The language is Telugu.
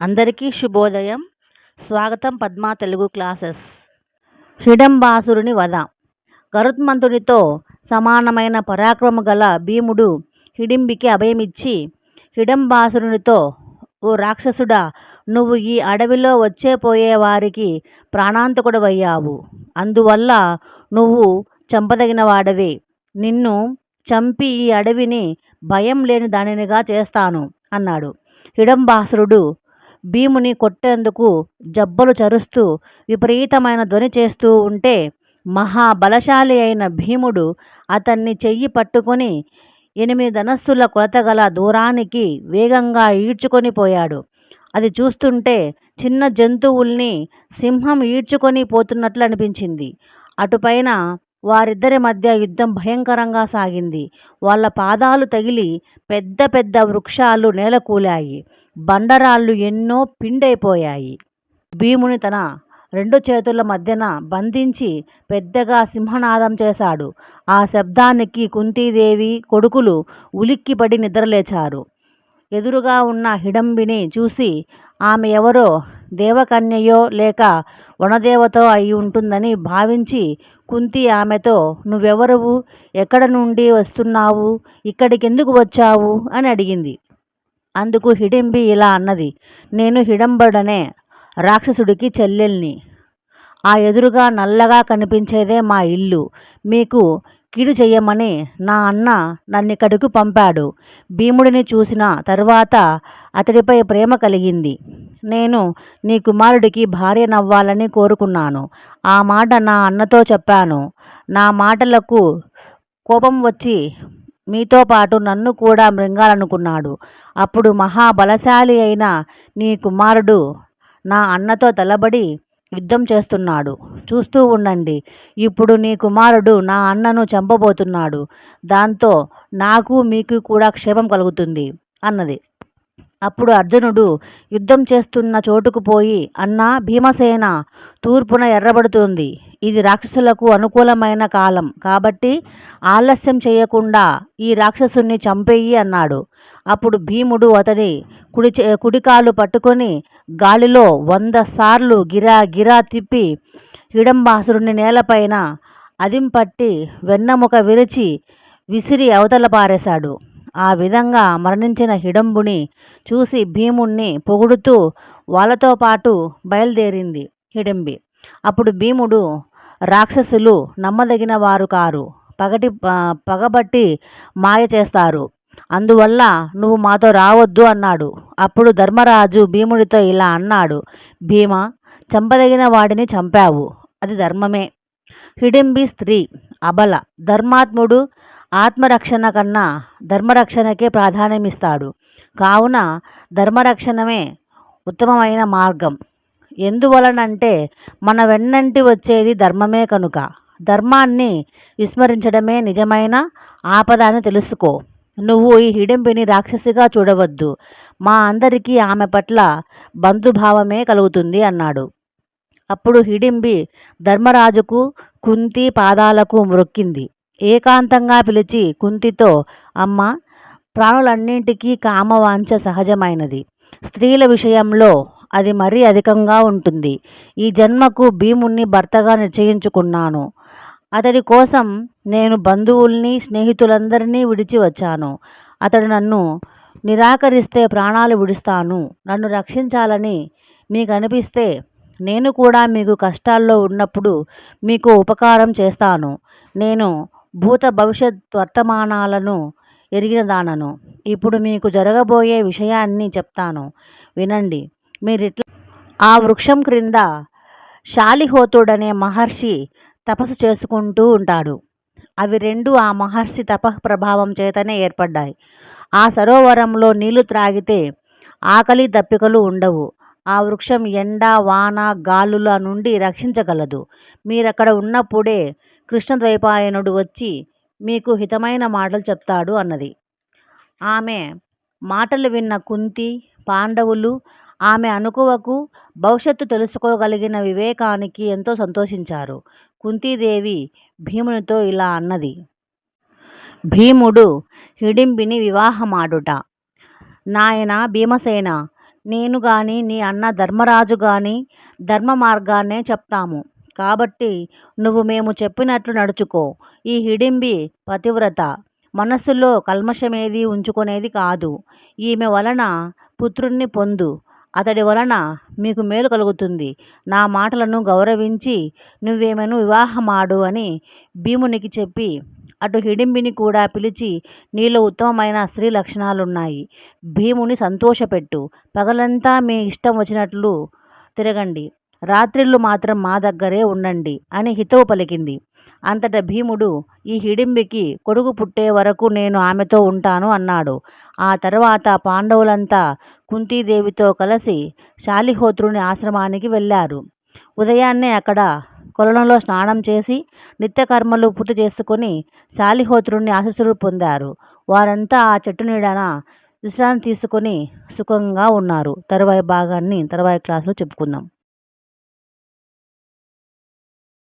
అందరికీ శుభోదయం. స్వాగతం పద్మా తెలుగు క్లాసెస్. హిడంబాసురుని వధ. గరుత్మంతునితో సమానమైన పరాక్రమ గల భీముడు హిడింబికి అభయమిచ్చి హిడంబాసురునితో ఓ రాక్షసుడా నువ్వు ఈ అడవిలో వచ్చే పోయే వారికి ప్రాణాంతకుడవయ్యావు. అందువల్ల నువ్వు చంపదగిన వాడవే నిన్ను చంపి ఈ అడవిని భయం లేని దానినిగా చేస్తాను అన్నాడు. హిడంబాసురుడు భీముని కొట్టేందుకు జబ్బలు చరుస్తూ విపరీతమైన ధ్వని చేస్తూ ఉంటే మహాబలశాలి అయిన భీముడు అతన్ని చెయ్యి పట్టుకొని ఎనిమిది ధనస్సుల కొలతగల దూరానికి వేగంగా ఈడ్చుకొని పోయాడు. అది చూస్తుంటే చిన్న జంతువుల్ని సింహం ఈడ్చుకొని పోతున్నట్లు అనిపించింది. అటుపైన వారిద్దరి మధ్య యుద్ధం భయంకరంగా సాగింది. వాళ్ళ పాదాలు తగిలి పెద్ద పెద్ద వృక్షాలు నేలకూలాయి. బండరాళ్ళు ఎన్నో పిండైపోయాయి. భీముని తన రెండు చేతుల మధ్యన బంధించి పెద్దగా సింహనాదం చేశాడు. ఆ శబ్దానికి కుంతీదేవి కొడుకులు ఉలిక్కిపడి నిద్రలేచారు. ఎదురుగా ఉన్న హిడంబిని చూసి ఆమె ఎవరో దేవకన్యయో లేక వనదేవతో అయి ఉంటుందని భావించి కుంతి ఆమెతో నువ్వెవరువు? ఎక్కడ నుండి వస్తున్నావు? ఇక్కడికెందుకు వచ్చావు? అని అడిగింది. అందుకు హిడింబి ఇలా అన్నది. నేను హిడంబడనే రాక్షసుడికి చెల్లెల్ని. ఆ ఎదురుగా నల్లగా కనిపించేదే మా ఇల్లు. మీకు కీడు చెయ్యమని నా అన్న నన్నిక్కడికి పంపాడు. భీముడిని చూసిన తర్వాత అతడిపై ప్రేమ కలిగింది. నేను నీ కుమారుడికి భార్యనవ్వాలని కోరుకున్నాను. ఆ మాట నా అన్నతో చెప్పాను. నా మాటలకు కోపం వచ్చి మీతో పాటు నన్ను కూడా మృంగాలనుకున్నాడు. అప్పుడు మహాబలశాలి అయిన నీ కుమారుడు నా అన్నతో తలబడి యుద్ధం చేస్తున్నాడు. చూస్తూ ఉండండి. ఇప్పుడు నీ కుమారుడు నా అన్నను చంపబోతున్నాడు. దాంతో నాకు మీకు కూడా క్షేమం కలుగుతుంది అన్నది. అప్పుడు అర్జునుడు యుద్ధం చేస్తున్న చోటుకు పోయి అన్నా భీమసేన తూర్పున ఎర్రబడుతుంది. ఇది రాక్షసులకు అనుకూలమైన కాలం. కాబట్టి ఆలస్యం చేయకుండా ఈ రాక్షసుని చంపేయి అన్నాడు. అప్పుడు భీముడు అతని కుడి కుడికాలు పట్టుకొని గాలిలో వంద సార్లు గిరా గిరా తిప్పి హిడంబాసురుని నేలపైన అదింపట్టి వెన్నముక విరిచి విసిరి అవతల పారేశాడు. ఆ విధంగా మరణించిన హిడంబుని చూసి భీముణ్ణి పొగుడుతూ వాళ్ళతో పాటు బయలుదేరింది హిడింబి. అప్పుడు భీముడు రాక్షసులు నమ్మదగిన వారు కారు. పగటి పగబట్టి మాయ చేస్తారు. అందువల్ల నువ్వు మాతో రావద్దు అన్నాడు. అప్పుడు ధర్మరాజు భీముడితో ఇలా అన్నాడు. భీమ చంపదగిన వాడిని చంపావు. అది ధర్మమే. హిడింబి స్త్రీ అబల. ధర్మాత్ముడు ఆత్మరక్షణ కన్నా ధర్మరక్షణకే ప్రాధాన్యమిస్తాడు. కావున ధర్మరక్షణమే ఉత్తమమైన మార్గం. ఎందువలనంటే మన వెన్నంటి వచ్చేది ధర్మమే కనుక. ధర్మాన్ని విస్మరించడమే నిజమైన ఆపద అని తెలుసుకో. నువ్వు ఈ హిడింపిని రాక్షసిగా చూడవద్దు. మా అందరికీ ఆమె పట్ల బంధుభావమే కలుగుతుంది అన్నాడు. అప్పుడు హిడింబి ధర్మరాజుకు కుంతి పాదాలకు మ్రొక్కింది ఏకాంతంగా పిలిచి కుంతితో అమ్మ ప్రాణులన్నింటికీ కామవాంఛ సహజమైనది. స్త్రీల విషయంలో అది మరీ అధికంగా ఉంటుంది. ఈ జన్మకు భీముణ్ణి భర్తగా నిశ్చయించుకున్నాను. అతడి కోసం నేను బంధువుల్ని స్నేహితులందరినీ విడిచి వచ్చాను. అతడు నన్ను నిరాకరిస్తే ప్రాణాలు విడుస్తాను. నన్ను రక్షించాలని మీకు అనిపిస్తే నేను కూడా మీకు కష్టాల్లో ఉన్నప్పుడు మీకు ఉపకారం చేస్తాను. నేను భూత భవిష్యత్ వర్తమానాలను ఎరిగిన దానను. ఇప్పుడు మీకు జరగబోయే విషయాన్ని చెప్తాను. వినండి. మీరిట్లా ఆ వృక్షం క్రింద శాలిహోతుడనే మహర్షి తపస్సు చేసుకుంటూ ఉంటాడు. అవి రెండు ఆ మహర్షి తప ప్రభావం చేతనే ఏర్పడ్డాయి. ఆ సరోవరంలో నీళ్ళు త్రాగితే ఆకలి దప్పికలు ఉండవు. ఆ వృక్షం ఎండ వాన గాలుల నుండి రక్షించగలదు. మీరక్కడ ఉన్నప్పుడే కృష్ణద్వైపాయనుడు వచ్చి మీకు హితమైన మాటలు చెప్తాడు అన్నది. ఆమె మాటలు విన్న కుంతి పాండవులు ఆమె అనుకువకు భవిష్యత్తు తెలుసుకోగలిగిన వివేకానికి ఎంతో సంతోషించారు. కుంతీదేవి భీమునితో ఇలా అన్నది. భీముడు హిడింబిని వివాహమాడుట. నాయన భీమసేన నేను గాని నీ అన్న ధర్మరాజు గాని ధర్మ మార్గాన్నే చెప్తాము. కాబట్టి నువ్వు మేము చెప్పినట్లు నడుచుకో. ఈ హిడింబి పతివ్రత. మనస్సులో కల్మషమేది ఉంచుకునేది కాదు. ఈమె వలన పుత్రుణ్ణి పొందు. అతడి వలన మీకు మేలు కలుగుతుంది. నా మాటలను గౌరవించి నువ్వేమను వివాహమాడు అని భీమునికి చెప్పి అటు హిడింబిని కూడా పిలిచి నీలో ఉత్తమమైన స్త్రీ లక్షణాలున్నాయి. భీముని సంతోషపెట్టు. పగలంతా మీ ఇష్టం వచ్చినట్లు తిరగండి. రాత్రిళ్ళు మాత్రం మా దగ్గరే ఉండండి అని హితవు పలికింది. అంతట భీముడు ఈ హిడింబికి కొడుకు పుట్టే వరకు నేను ఆమెతో ఉంటాను అన్నాడు. ఆ తర్వాత పాండవులంతా కుంతీదేవితో కలిసి శాలిహోత్రుని ఆశ్రమానికి వెళ్ళారు. ఉదయాన్నే అక్కడ కొలనులో స్నానం చేసి నిత్యకర్మలు పూర్తి చేసుకుని శాలిహోత్రుని ఆశీస్సులు పొందారు. వారంతా ఆ చెట్టు నీడన విశ్రాంతి తీసుకొని సుఖంగా ఉన్నారు. తరువాయి భాగాన్ని తరువాయి క్లాసులో చెప్పుకుందాం.